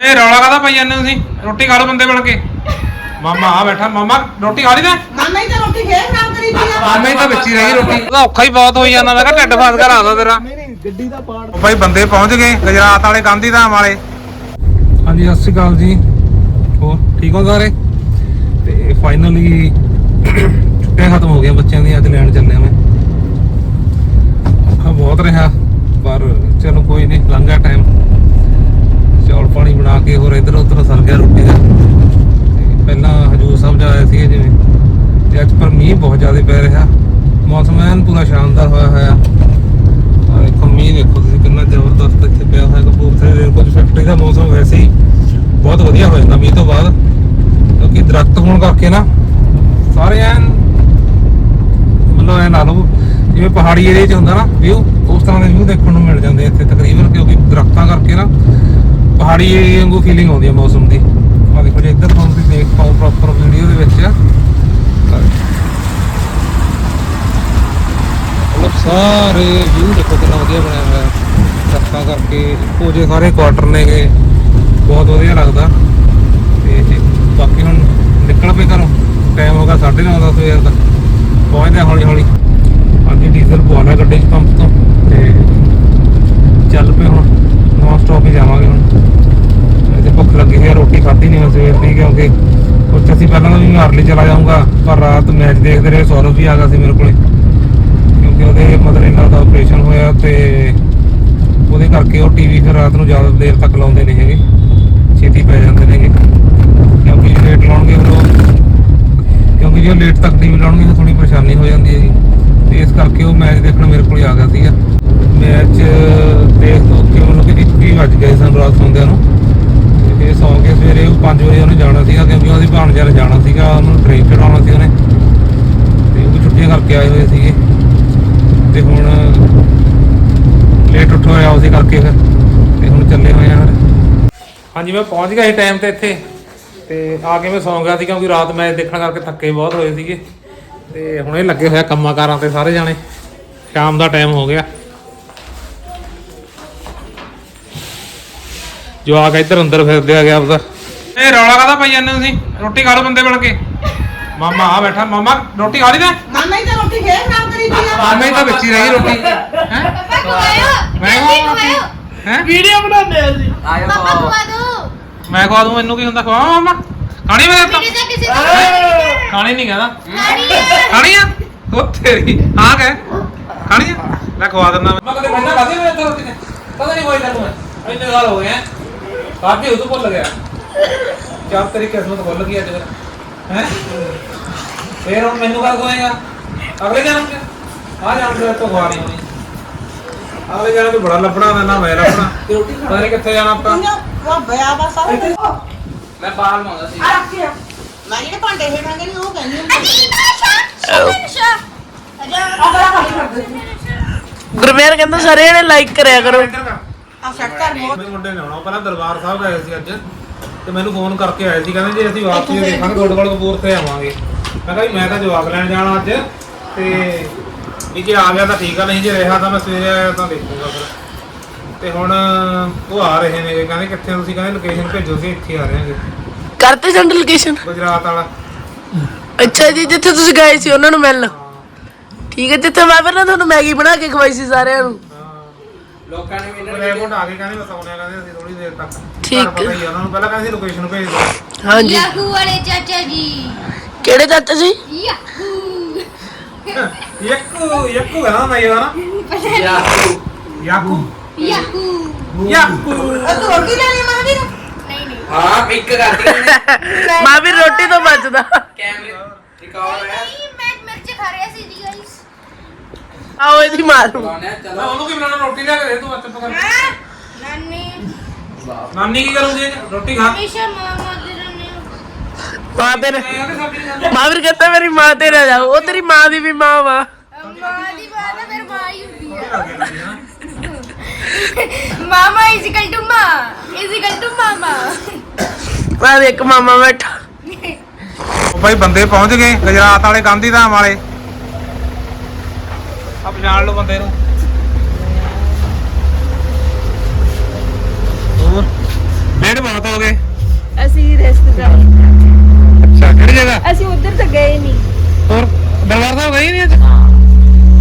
ਇਹ ਰੌਲਾ ਕਾਹਦਾ ਪਾਈ ਜਾਂਦੇ ਹੋ ਤੁਸੀਂ? ਰੋਟੀ ਖਾ ਲਓ ਬੰਦੇ ਬਣ ਕੇ। ਮਾਮਾ ਆ ਬੈਠਾ। ਮਾਮਾ ਰੋਟੀ ਖਾ ਲਈ ਤੇ ਮਾਮਾ ਹੀ ਤਾਂ ਰੋਟੀ ਫੇਰ ਖਰਾਬ ਕਰੀ ਦੀ ਆ। ਮਾਮਾ ਹੀ ਤਾਂ ਵਿੱਚ ਹੀ ਰਹਿ ਰੋਟੀ। ਉਹਦਾ ਔਖਾ ਹੀ ਬਹੁਤ ਹੋਈ ਜਾਂਦਾ। ਮੈਂ ਕਿਹਾ ਢਿੱਡ ਫਸ ਕਰ ਆਦਾ ਤੇਰਾ। ਨਹੀਂ ਨਹੀਂ ਗੱਡੀ ਦਾ ਪਾਰਟ ਉਹ ਭਾਈ ਬੰਦੇ ਪਹੁੰਚ ਗਏ ਗੁਜਰਾਤ ਵਾਲੇ ਗਾਂਧੀ ਧਾਮ ਵਾਲੇ। ਹਾਂਜੀ ਸਤਿ ਸ਼੍ਰੀ ਅਕਾਲ ਜੀ। ਹੋਰ ਠੀਕ ਹੋ ਸਾਰੇ? ਤੇ ਫਾਈਨਲੀ ਛੁੱਟੀਆਂ ਖਤਮ ਹੋ ਗਈਆਂ ਬੱਚਿਆਂ ਦੀਆਂ ਅੱਜ ਲੈਣ ਚੱਲੇ ਮੈਂ। ਔਖਾ ਬਹੁਤ ਰਿਹਾ ਪਰ ਚਲੋ ਕੋਈ ਨਹੀਂ ਲੰਘਿਆ ਟਾਈਮ ਚੌਲ ਪਾਣੀ ਬਣਾ ਕੇ ਹੋਰ ਇੱਧਰ ਉੱਧਰ ਸਰ ਗਿਆ ਰੋਟੀ ਦਾ ਤੇ ਪਹਿਲਾਂ ਹਜੂਰ ਸਾਹਿਬ ਜਾਇਆ ਸੀ ਜਿਵੇਂ ਤੇ ਅੱਜ ਪਰ ਮੀਂਹ ਬਹੁਤ ਜ਼ਿਆਦਾ ਪੈ ਰਿਹਾ। ਮੌਸਮ ਐਨ ਪੂਰਾ ਸ਼ਾਨਦਾਰ ਹੋਇਆ ਹੋਇਆ। ਆ ਦੇਖੋ ਮੀਂਹ ਦੇਖੋ ਤੁਸੀਂ ਕਿੰਨਾ ਜ਼ਬਰਦਸਤ ਇੱਥੇ ਪਿਆ ਹੋਇਆ। ਕਪੂਰਥਲੇ ਦੇ ਕੁਝ ਫੈਕਟਰੀ ਦਾ ਮੌਸਮ ਵੈਸੇ ਹੀ ਬਹੁਤ ਵਧੀਆ ਹੋ ਜਾਂਦਾ ਮੀਂਹ ਤੋਂ ਬਾਅਦ। ਕਿਉਂਕਿ ਦਰਖਤ ਹੋਣ ਕਰਕੇ ਨਾ ਸਾਰੇ ਐਨ ਮਤਲਬ ਐ ਲਾ ਜਿਵੇਂ ਪਹਾੜੀ ਏਰੀਆ 'ਚ ਹੁੰਦਾ ਨਾ ਵਿਊ ਉਸ ਤਰ੍ਹਾਂ ਦੇ ਵਿਊ ਦੇਖਣ ਨੂੰ ਮਿਲ ਜਾਂਦੇ ਇੱਥੇ ਤਕਰੀਬਨ। ਕਿਉਂਕਿ ਦਰਖਤਾਂ ਕਰਕੇ ਨਾ ਪਹਾੜੀ ਏਰੀਆ ਵਾਂਗੂ ਫੀਲਿੰਗ ਆਉਂਦੀ ਹੈ ਮੌਸਮ ਦੀ। ਆ ਦੇਖੋ ਜੇ, ਇੱਧਰ ਤੁਹਾਨੂੰ ਤੁਸੀਂ ਦੇਖ ਪਾਓ ਪ੍ਰੋਪਰ ਵੀਡੀਓ ਦੇ ਵਿੱਚ। ਮਤਲਬ ਸਾਰੇ ਵਿਊ ਦੇਖੋ ਕਿੰਨਾ ਵਧੀਆ ਬਣਿਆ ਹੋਇਆ। ਹੈ ਕਰਕੇ ਉਹ ਜਿਹੇ ਸਾਰੇ ਕੁਆਟਰ ਨੇਗੇ। ਬਹੁਤ ਵਧੀਆ ਲੱਗਦਾ। ਤੇ ਬਾਕੀ ਹੁਣ ਨਿਕਲ ਪਏ ਘਰੋਂ। ਟਾਈਮ ਹੋ ਗਿਆ 9:30 ਦਾ ਸਵੇਰ ਦਾ ਪਹੁੰਚਦੇ ਹਾਂ ਹੌਲੀ ਹੌਲੀ ਅੱਜ ਡੀਜ਼ਲ ਪਵਾਉਣਾ ਗੱਡੀ 'ਚ ਪੰਪ ਤੋਂ। ਤੇ ਚੱਲ ਪਏ ਹੁਣ। ਨੌਨ ਸਟਾਪ ਹੀ ਜਾਵਾਂਗੇ ਹੁਣ। ਇੱਥੇ ਭੁੱਖ ਲੱਗੀ ਹੋਈ ਆ ਰੋਟੀ ਖਾਧੀ ਨਹੀਂ ਮੈਂ ਸਵੇਰ ਦੀ ਕਿਉਂਕਿ ਉੱਥੇ ਅਸੀਂ ਪਹਿਲਾਂ ਤਾਂ ਵੀ ਮੈਂ ਅਰਲੀ ਚਲਾ ਜਾਊਂਗਾ, ਪਰ ਰਾਤ ਮੈਚ ਦੇਖਦੇ ਰਹੇ, ਸੌਰਵ ਵੀ ਆ ਗਿਆ ਸੀ ਮੇਰੇ ਕੋਲੇ। ਕਿਉਂਕਿ ਉਹਦੇ ਮਦਰ ਇਹਨਾਂ ਦਾ ਆਪਰੇਸ਼ਨ ਹੋਇਆ ਤੇ ਉਹਦੇ ਕਰਕੇ ਉਹ ਟੀਵੀ ਫਿਰ ਰਾਤ ਨੂੰ ਜ਼ਿਆਦਾ ਦੇਰ ਤੱਕ ਲਾਉਂਦੇ ਨਹੀਂ ਹੈਗੇ। ਛੇਤੀ ਪੈ ਜਾਂਦੇ ਨੇਗੇ ਕਿਉਂਕਿ ਲੇਟ ਲਾਉਣਗੇ ਫਿਰ ਉਹ ਕਿਉਂਕਿ ਜੇ ਲੇਟ ਤੱਕ ਟੀਵੀ ਲਾਉਣਗੇ ਤਾਂ ਥੋੜੀ ਪਰੇਸ਼ਾਨੀ ਹੋ ਜਾਂਦੀ ਹੈ ਜੀ। ਤੇ ਇਸ ਕਰਕੇ ਉਹ ਮੈਚ ਦੇਖਣ ਮੇਰੇ ਕੋਲ ਆ ਗਿਆ ਸੀਗਾ। ਮੈਚ ਦੇਖ ਤੋਂ ਕਿ ਮਤਲਬ ਕਿ ਇੱਕ ਹੀ ਵੱਜ ਗਏ ਸਨ ਰਾਤ ਸੌਂਦਿਆਂ ਨੂੰ। ਤੇ ਸੌਂ ਕੇ ਸਵੇਰੇ 5 ਵਜੇ ਉਹਨੇ ਜਾਣਾ ਸੀਗਾ ਕਿਉਂਕਿ ਉਹਦੀ ਭਾਣਜਾ ਨੇ ਜਾਣਾ ਸੀਗਾ, ਉਹਨੂੰ ਟ੍ਰੇਨ ਚੜਾਉਣਾ ਸੀ ਉਹਨੇ। ਤੇ ਉਹ ਵੀ ਛੁੱਟੀਆਂ ਕਰਕੇ ਆਏ ਹੋਏ ਸੀਗੇ। ਤੇ ਹੁਣ ਲੇਟ ਉੱਠ ਹੋਇਆ ਉਸੇ ਕਰਕੇ ਫਿਰ, ਤੇ ਹੁਣ ਚੱਲੇ ਹੋਏ ਆ ਫਿਰ। ਹਾਂਜੀ, ਮੈਂ ਪਹੁੰਚ ਗਿਆ ਸੀ ਟਾਈਮ ਤੇ ਇੱਥੇ। ਤੇ ਆ ਕੇ ਮੈਂ ਸੌਂ ਗਿਆ ਸੀ ਕਿਉਂਕਿ ਰਾਤ ਮੈਚ ਦੇਖਣ ਕਰਕੇ ਥੱਕੇ ਬਹੁਤ ਹੋਏ ਸੀਗੇ। ਤੇ ਹੁਣੇ ਲੱਗੇ ਹੋਇਆ ਕੰਮਾਂ ਕਾਰਾਂ ਤੇ ਸਾਰੇ ਜਾਣੇ। ਸ਼ਾਮ ਦਾ ਟਾਈਮ ਹੋ ਗਿਆ। ਜੋ ਆ ਕੇ ਇੱਧਰ ਅੰਦਰ ਫਿਰਦੇ ਆ ਗਿਆ ਆਪਦਾ। ਇਹ ਰੌਲਾ ਕਾਹਦਾ ਪਾਈ ਜਾਂਦੇ ਤੁਸੀਂ? ਰੋਟੀ ਖਾ ਲਓ ਬੰਦੇ ਬਣ ਕੇ। ਮਾਮਾ ਆ ਬੈਠਾ। ਮਾਮਾ ਰੋਟੀ ਖਾ ਲਈ ਤੇ? ਮਾਮਾ ਹੀ ਤਾਂ ਰੋਟੀ ਫੇਰ ਖਰਾਬ ਕਰੀ ਦੀ ਆ। ਮਾਮਾ ਹੀ ਤਾਂ ਵਿੱਚ ਹੀ ਰਹਿ ਰੋਟੀ। ਹੈ? ਪਾਪਾ ਖਵਾਇਓ। ਮੈਂ ਖਵਾਇਓ। ਹੈ? ਵੀਡੀਓ ਬਣਾਉਂਦੇ ਆ ਜੀ ਪਾਪਾ ਖਵਾ ਦੋ। ਮੈਂ ਖਵਾ ਦੂੰ ਮੈਨੂੰ ਕੀ ਹੁੰਦਾ? ਖਵਾ ਮਾਮਾ? ਖਾਣੀ ਮੇਰੇ ਤਾਂ? ਮੇਰੇ ਤਾਂ ਕਿਸੇ ਦਾ ਖਾਣੀ ਨਹੀਂ ਕਹਿੰਦਾ। ਖਾਣੀ ਹੈ ਖਾਣੀ ਆ? ਉਹ ਤੇਰੀ ਹਾਂ ਕਹਿ। ਖਾਣੀ ਆ? ਲੈ ਖਵਾ ਦਿੰਦਾ। ਮੈਂ ਕਦੇ ਮੈਨਾਂ ਖਾਦੀ ਮੈਂ ਇੱਥੇ ਰੋਟੀ ਤੇ? ਪਤਾ ਨਹੀਂ ਹੋਈ ਤੈਨੂੰ ਮੈਂ। ਇੰਨੇ ਸਾਲ ਹੋ ਗਏ ਆ ਕਾਫੀ ਉਦੋਂ ਭੁੱਲ ਗਿਆ। ਚਾਰ ਤੇਰੀ ਕਿਸਮਤ ਖੁੱਲ ਗਈ ਅੱਜ ਫਿਰ। ਹੈ? ਫੇਰ ਹੁਣ ਮੈਨੂੰ ਕਦ ਖਵਾਏਗਾ ਅਗਲੇ ਜਨਮ ਚ? ਆ ਜਾਣ ਤੇ ਤੋਂ ਨਹੀਂ ਹੋਣੀ। ਅਗਲੇ ਜਨਮ ਚ ਬੜਾ ਲੱਭਣਾ ਨਾ ਮੈਂ ਲੱਭਣਾ। ਪਤਾ ਨਹੀਂ ਕਿੱਥੇ ਜਾਣਾ ਆਪਾਂ। ਉਹ ਬਿਆ ਬਸ ਆ ਮੈਂ ਬਾਹਰ ਮਾਉਂਦਾ ਸੀ। ਰੱਖਿਆ ਮੈਂ ਜਿਹੜੇ ਭਾਂਡੇ ਹੇਠਾਂਗੇ ਨਹੀਂ ਉਹ ਕਹਿੰਦੀ ਗੁਰਮੇਰ ਕਹਿੰਦਾ ਸਾਰੇ ਜਣੇ ਲਾਈਕ ਕਰਿਆ ਕਰੋ। ਆ ਸੈੱਟ ਕਰ ਬਹੁਤ ਮੇਰੇ ਮੁੰਡੇ ਨੇ ਆਉਣਾ। ਉਹ ਪਹਿਲਾਂ ਦਰਬਾਰ ਸਾਹਿਬ ਗਏ ਸੀ ਅੱਜ ਤੇ ਮੈਨੂੰ ਫੋਨ ਕਰਕੇ ਆਏ ਸੀ। ਕਹਿੰਦੇ ਜੇ ਅਸੀਂ ਵਾਪਸੀ ਦੇਖਾਂਗੇ ਤੁਹਾਡੇ ਕੋਲ ਕਪੂਰਥਲੇ ਆਵਾਂਗੇ। ਮੈਂ ਕਿਹਾ ਵੀ ਮੈਂ ਤਾਂ ਜਵਾਬ ਲੈਣ ਜਾਣਾ ਅੱਜ ਤੇ ਵੀ ਜੇ ਆ ਗਿਆ ਤਾਂ ਠੀਕ ਆ ਨਹੀਂ ਜੇ ਰਿਹਾ ਤਾਂ ਮੈਂ ਸਵੇਰੇ ਆਇਆ ਤਾਂ ਦੇਖੂਗਾ ਫਿਰ। ਤੇ ਹੁਣ ਉਹ ਆ ਰਹੇ ਨੇ ਕਹਿੰਦੇ ਕਿੱਥੇ ਤੁਸੀਂ? ਕਹਿੰਦੇ ਲੋਕੇਸ਼ਨ ਭੇਜੋ ਸੀ ਇੱਥੇ ਆ ਰਹੇ ਹਾਂਗੇ। ਕਰਤੇ ਸੈਂਟਰ ਲੋਕੇਸ਼ਨ ਗੁਜਰਾਤ ਵਾਲਾ। ਅੱਛਾ ਜੀ ਜਿੱਥੇ ਤੁਸੀਂ ਗਏ ਸੀ ਉਹਨਾਂ ਨੂੰ ਮਿਲਣ। ਠੀਕ ਹੈ ਜਿੱਥੇ ਮੈਂ ਫਿਰ ਨਾ ਤੁਹਾਨੂੰ ਮੈਗੀ ਬਣਾ ਕੇ ਖਵਾਈ ਸੀ ਸਾਰਿਆਂ ਨੂੰ। ਲੋਕਾਂ ਨੇ ਮੈਨੂੰ ਰੈਪੋਰਟ ਆ ਕੇ ਕਹਿੰਦੇ ਬਸ ਆਉਣੇ ਆ ਕਹਿੰਦੇ ਅਸੀਂ ਥੋੜੀ ਦੇਰ ਤੱਕ। ਠੀਕ। ਤੁਹਾਨੂੰ ਪਤਾ ਹੀ ਆ ਉਹਨਾਂ ਨੂੰ। ਪਹਿਲਾਂ ਕਹਿੰਦੇ ਸੀ ਲੋਕੇਸ਼ਨ ਭੇਜ ਦਿਓ। ਹਾਂਜੀ। ਯਾਹੂ ਵਾਲੇ ਚਾਚਾ ਜੀ। ਕਿਹੜੇ ਚਾਚਾ ਜੀ? ਯਾਹੂ। ਯੱਕੂ ਯੱਕੂ ਹੈ ਨਾ ਨਹੀਂ। ਨਾ ਯਾਕੂ। ਯਾਹੂ। ਯਾਕੂ। ਤੂੰ ਰੋਟੀ ਲੈਣੀ ਮਾਂ ਵੀ ਨਹੀਂ ਨਹੀਂ। ਹਾਂ ਇੱਕ ਕਰਦੀ ਉਹਨੇ ਮੈਂ ਵੀ ਰੋਟੀ ਤੋਂ ਬਚਦਾ। ਕੈਮਰੇ ਰਿਕਾਰਡ ਹੈ ਨਹੀਂ ਮੈਂ ਮਿਰਚ ਖਾ ਰਿਹਾ ਸੀ ਜੀ ਗਾਇਸ ਆਓ ਇਹਦੀ ਮਾਰੂ ਮੈਂ ਉਹਨੂੰ ਕੀ ਬਣਾਉਣਾ ਰੋਟੀ ਲਿਆ ਕੇ ਦੇ ਤੂੰ ਅੱਤ ਪਕੜ। ਨਾਨੀ। ਨਾਨੀ ਕੀ ਕਰੂਗੀ? ਰੋਟੀ ਖਾ। ਹਮੇਸ਼ਾ ਮਾਮਾ ਦੇ ਰਹਿੰਦੇ ਮਾਂ ਤੇਰੇ ਮੈਂ ਸਬਜ਼ੀ ਨਹੀਂ। ਮਾਂ ਵੀ ਕਹਿੰਦਾ ਮੇਰੀ ਮਾਂ ਤੇ ਨਾ ਜਾਓ ਉਹ ਤੇਰੀ ਮਾਂ ਦੀ ਵੀ ਮਾਂ ਵਾ। ਮਾਂ ਦੀ ਮਾਂ ਤਾਂ ਫਿਰ ਮਾਂ ਹੀ ਹੁੰਦੀ? ਹੈ ਮਾਮਾ ਇਜ਼ ਇਕਲ ਟੂ ਮਾਂ ਇਜ਼ ਇਕਲ ਟੂ ਮਾਮਾ। ਮੈਂ ਵੀ ਇੱਕ ਮਾਮਾ ਬੈਠਾ। ਉਹ ਭਾਈ ਬੰਦੇ ਪਹੁੰਚ ਗਏ ਗੁਜਰਾਤ ਵਾਲੇ ਗਾਂਧੀ ਧਾਮ ਵਾਲੇ। ਆ ਪਛਾਣ ਲਓ ਬੰਦੇ ਨੂੰ। ਹੋਰ? ਕਿਹੜੇ ਬਹੁਤ ਹੋ ਗਏ। ਅਸੀਂ ਰਿਸ਼ਤੇਦਾਰ ਅੱਛਾ ਕਿਹੜੀ ਜਗ੍ਹਾ? ਅਸੀਂ ਉਧਰ ਤਾਂ ਗਏ ਨਹੀਂ ਹੋਰ ਦਰਬਾਰ ਸਾਹਿਬ ਗਈ ਨਹੀਂ ਅੱਜ?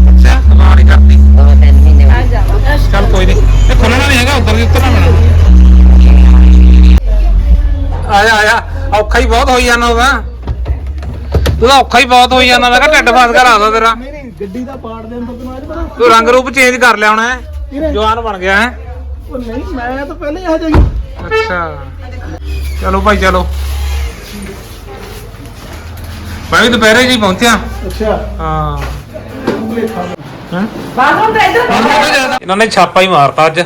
ਅੱਛਾ। ਕਮਾਲ ਹੀ ਕਰਤੀ। ਆ ਜਾਵਾਂ। ਚੱਲ ਕੋਈ ਨਹੀਂ ਇਹ ਖੁੱਲਣਾ ਨਹੀਂ ਹੈਗਾ ਉੱਧਰ ਦੀ ਉੱਤਰਨਾ ਪੈਣਾ। ਆਇਆ ਆਇਆ। ਔਖਾ ਹੀ ਬਹੁਤ ਹੋਈ ਜਾਂਦਾ ਉਹਦਾ ਤੂੰ। ਔਖਾ ਹੀ ਬਹੁਤ ਹੋਈ ਜਾਂਦਾ। ਮੈਂ ਕਿਹਾ ਢਿੱਡ ਫਸ ਕਰ ਆਦਾ ਤੇਰਾ। ਗੱਡੀ ਦਾ ਪਾੜ ਦੇਣ ਤੋਂ ਤੈਨੂੰ ਅੱਜ ਪਤਾ ਤੂੰ ਰੰਗ ਰੂਪ ਚੇਂਜ ਕਰ ਲਿਆ ਹੁਣ ਹੈ। ਕਿਹਨੇ? ਜਵਾਨ ਬਣ ਗਿਆ ਹੈ। ਉਹ ਨਹੀਂ ਮੈਂ ਤਾਂ ਪਹਿਲੇ ਹੀ ਆ ਜਾਗੀ ਅੱਛਾ। ਚਲੋ ਭਾਈ ਚਲੋ। ਮੈਂ ਵੀ ਦੁਪਹਿਰੇ ਜੀ ਪਹੁੰਚਿਆ। ਅੱਛਾ। ਹਾਂ। ਭੁਲੇਖਾ ਹੈਂ? ਬਾਥਰੂਮ ਤੇ ਇੱਧਰ ਇਹਨਾਂ ਨੇ ਛਾਪਾ ਹੀ ਮਾਰਤਾ ਅੱਜ। ਹੈਂ?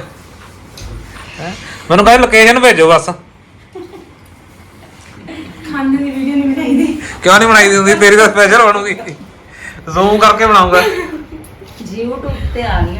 ਮੈਨੂੰ ਕਹਿੰਦੇ ਲੋਕੇਸ਼ਨ ਭੇਜੋ ਬਸ। ਖਾਣੇ ਦੀ ਵੀਡੀਓ ਨਹੀਂ ਬਣਾਈ ਦੀ। ਕਿਉਂ ਨਹੀਂ ਬਣਾਈ ਦੀ ਹੁੰਦੀ? ਤੇਰੀ ਤਾਂ ਸਪੈਸ਼ਲ ਬਣੂਗੀ। ਜ਼ੂਮ ਕਰਕੇ ਬਣਾਉਂਗਾ। YouTube ਤੇ ਆ ਗਈ